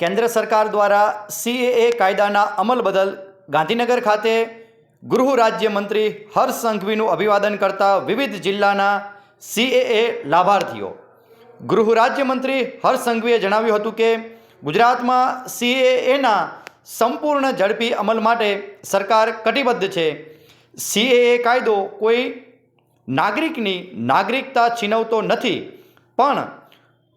કેન્દ્ર સરકાર દ્વારા સીએએ કાયદાના અમલ બદલ ગાંધીનગર ખાતે ગૃહ રાજ્યમંત્રી હર્ષ સંઘવીનું અભિવાદન કરતા વિવિધ જિલ્લાના સીએએ લાભાર્થીઓ. ગૃહ રાજ્યમંત્રી હર્ષ સંઘવીએ જણાવ્યું હતું કે, ગુજરાતમાં સીએએના સંપૂર્ણ ઝડપી અમલ માટે સરકાર કટિબદ્ધ છે. સીએએ કાયદો કોઈ નાગરિકની નાગરિકતા છીનવતો નથી, પણ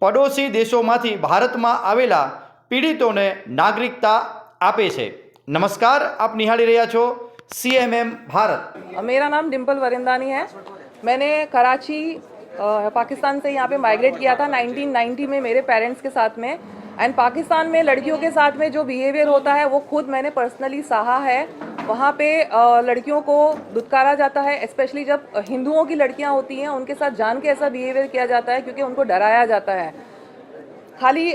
પડોશી દેશોમાંથી ભારતમાં આવેલા પીડિતોને નાગરિકતા આપે છે નમસ્કાર આપ નિહાળી રહ્યા છો સીએમએમ ભારત मेरा नाम डिम्पल वरिंदानी है मैंने कराची अ, पाकिस्तान से यहाँ पे माइग्रेट किया था 1990 में मेरे पेरेंट्स के साथ में एंड पाकिस्तान में लड़कियों के साथ में जो बिहेवियर होता है वो खुद मैंने पर्सनली सहा है वहाँ पे अ, लड़कियों को दुत्कारा जाता है स्पेशली जब हिंदुओं की लड़कियाँ होती हैं उनके साथ जान के ऐसा बिहेवियर किया जाता है क्योंकि उनको डराया जाता है खाली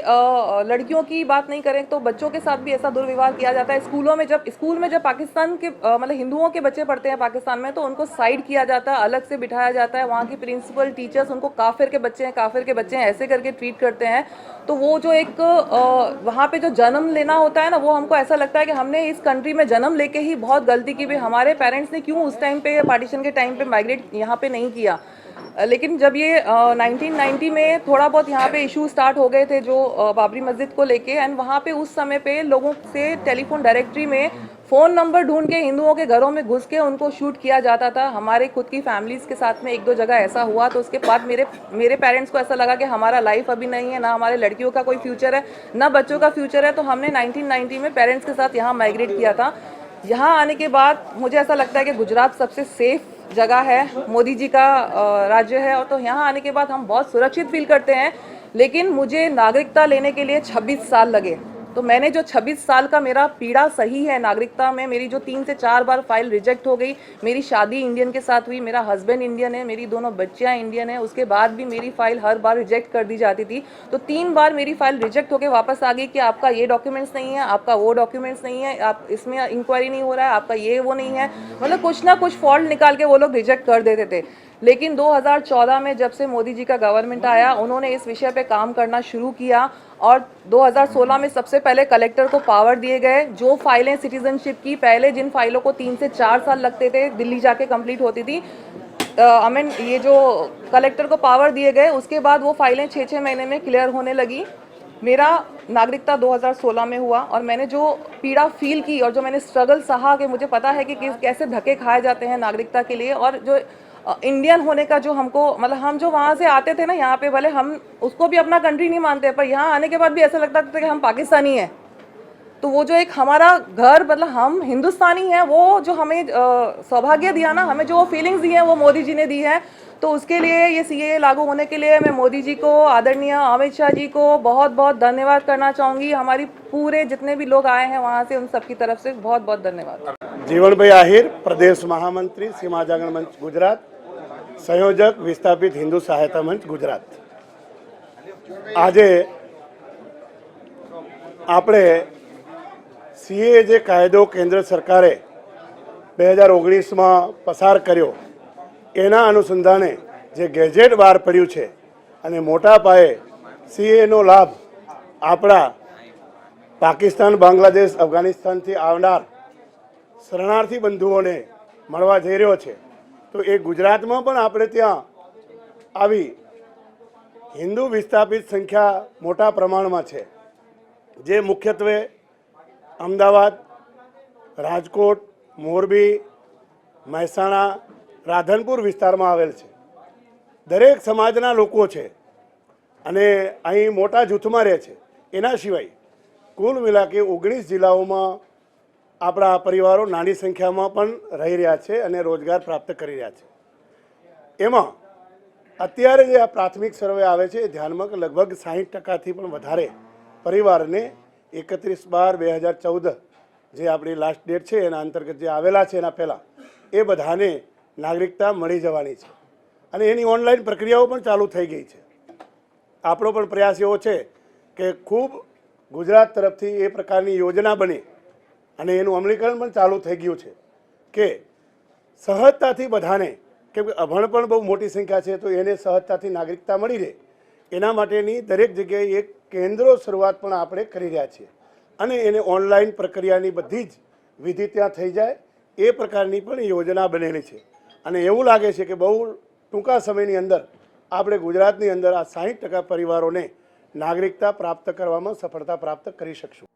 लड़कियों की बात नहीं करें तो बच्चों के साथ भी ऐसा दुर्व्यवहार किया जाता है। स्कूलों में जब, स्कूल में जब पाकिस्तान के मतलब हिंदुओं के बच्चे पढ़ते हैं पाकिस्तान में तो उनको साइड किया जाता है, अलग से बिठाया जाता है। वहाँ की प्रिंसिपल टीचर्स उनको काफिर के बच्चे हैं, काफिर के बच्चे हैं, ऐसे करके ट्रीट करते हैं। तो वो जो एक वहाँ पर जो जन्म लेना होता है ना, वो हमको ऐसा लगता है कि हमने इस कंट्री में जन्म लेके ही बहुत गलती की। भी हमारे पेरेंट्स ने क्यों उस टाइम पे पार्टीशन के टाइम पे माइग्रेट यहाँ पे नहीं किया? लेकिन जब ये अ, 1990 में थोड़ा बहुत यहाँ पे इशू स्टार्ट हो गए थे जो बाबरी मस्जिद को लेके एंड वहाँ पे उस समय पे लोगों से टेलीफोन डायरेक्टरी में फ़ोन नंबर ढूंढ के हिंदुओं के घरों में घुस के उनको शूट किया जाता था। हमारे खुद की फैमिलीज़ के साथ में एक दो जगह ऐसा हुआ तो उसके बाद मेरे मेरे पेरेंट्स को ऐसा लगा कि हमारा लाइफ अभी नहीं है ना हमारे लड़कियों का कोई फ्यूचर है ना बच्चों का फ्यूचर है तो हमने 1990 में पेरेंट्स के साथ यहाँ माइग्रेट किया था। यहाँ आने के बाद मुझे ऐसा लगता है कि गुजरात सबसे सेफ़ जगह है, मोदी जी का राज्य है और तो यहाँ आने के बाद हम बहुत सुरक्षित फील करते हैं। लेकिन मुझे नागरिकता लेने के लिए 26 साल लगे। तो मैंने जो 26 साल का मेरा पीड़ा सही है, नागरिकता में मेरी जो तीन से चार बार फ़ाइल रिजेक्ट हो गई, मेरी शादी इंडियन के साथ हुई, मेरा हस्बैंड इंडियन है, मेरी दोनों बच्चियाँ इंडियन है, उसके बाद भी मेरी फ़ाइल हर बार रिजेक्ट कर दी जाती थी। तो तीन बार मेरी फ़ाइल रिजेक्ट होकर वापस आ गई कि आपका ये डॉक्यूमेंट्स नहीं है, आपका वो डॉक्यूमेंट्स नहीं है, आप इसमें इंक्वायरी नहीं हो रहा है, आपका ये वो नहीं है। मतलब कुछ ना कुछ फॉल्ट निकाल के वो लोग रिजेक्ट कर देते थे। लेकिन 2014 में जब से मोदी जी का गवर्नमेंट आया, उन्होंने इस विषय पे काम करना शुरू किया और 2016 में सबसे पहले कलेक्टर को पावर दिए गए, जो फाइलें सिटीजनशिप की, पहले जिन फाइलों को तीन से चार साल लगते थे, दिल्ली जाके कंप्लीट होती थी आई मीन ये जो कलेक्टर को पावर दिए गए, उसके बाद वो फाइलें छः छः महीने में क्लियर होने लगी। मेरा नागरिकता 2016 में हुआ और मैंने जो पीड़ा फील की और जो मैंने स्ट्रगल सहा कि मुझे पता है कि किस, कैसे धक्के खाए जाते हैं नागरिकता के लिए और जो इंडियन होने का जो हमको मतलब हम जो वहाँ से आते थे ना, यहाँ पे भले हम उसको भी अपना कंट्री नहीं मानते, पर यहाँ आने के बाद भी ऐसा लगता था कि हम पाकिस्तानी हैं। तो वो जो एक हमारा घर मतलब हम हिंदुस्तानी हैं, वो जो हमें सौभाग्य दिया ना, हमें जो फीलिंग्स दी हैं, वो मोदी जी ने दी है। तो उसके लिए ये सीए लागू होने के लिए मैं मोदी जी को, आदरणीय अमित शाह जी को बहुत बहुत धन्यवाद करना चाहूँगी। हमारी पूरे जितने भी लोग आए हैं वहाँ से, उन सबकी तरफ़ से बहुत बहुत धन्यवाद। जीवन भाई आहिर, प्रदेश महामंत्री, सीमा जागरण मंच, गुजरात। સંયોજક વિસ્થાપિત હિન્દુ સહાયતા મંચ ગુજરાત. આજે આપણે સીએ જે કાયદો કેન્દ્ર સરકારે બે હજાર ઓગણીસમાં પસાર કર્યો, એના અનુસંધાને જે ગેજેટ બહાર પડ્યું છે અને મોટા પાયે સીએનો લાભ આપણા પાકિસ્તાન, બાંગ્લાદેશ, અફઘાનિસ્તાનથી આવનાર શરણાર્થી બંધુઓને મળવા જઈ રહ્યો છે. તો એ ગુજરાતમાં પણ આપણે ત્યાં આવી હિન્દુ વિસ્થાપિત સંખ્યા મોટા પ્રમાણમાં છે. જે મુખ્યત્વે અમદાવાદ, રાજકોટ, મોરબી, મહેસાણા, રાધનપુર વિસ્તારમાં આવેલ છે. દરેક સમાજના લોકો છે અને અહીં મોટા જૂથમાં રહે છે. એના સિવાય કુલ મિલાકે ઓગણીસ જિલ્લાઓમાં આપણા પરિવારો નાની સંખ્યામાં પણ રહી રહ્યા છે અને રોજગાર પ્રાપ્ત કરી રહ્યા છે. એમાં અત્યારે જે આ પ્રાથમિક સર્વે આવે છે એ ધ્યાનમાં લગભગ સાહીઠ ટકાથી પણ વધારે પરિવારને એકત્રીસ બાર બે હજાર ચૌદ જે આપણી લાસ્ટ ડેટ છે, એના અંતર્ગત જે આવેલા છે, એના પહેલાં, એ બધાને નાગરિકતા મળી જવાની છે. અને એની ઓનલાઈન પ્રક્રિયાઓ પણ ચાલુ થઈ ગઈ છે. આપણો પણ પ્રયાસ એવો છે કે ખૂબ ગુજરાત તરફથી એ પ્રકારની યોજના બને અને એનું અમલીકરણ પણ ચાલુ થઈ ગયું છે કે સહજતાથી બધાને, કેમ કે અભણ પણ બહુ મોટી સંખ્યા છે, તો એને સહજતાથી નાગરિકતા મળી રહે. એના માટેની દરેક જગ્યાએ એક કેન્દ્રો શરૂઆત પણ આપણે કરી રહ્યા છીએ. અને એને ઓનલાઈન પ્રક્રિયાની બધી જ વિધિ ત્યાં થઈ જાય, એ પ્રકારની પણ યોજના બનેલી છે. અને એવું લાગે છે કે બહુ ટૂંકા સમયની અંદર આપણે ગુજરાતની અંદર આ સાહીઠ ટકા પરિવારોને નાગરિકતા પ્રાપ્ત કરવામાં સફળતા પ્રાપ્ત કરી શકશું.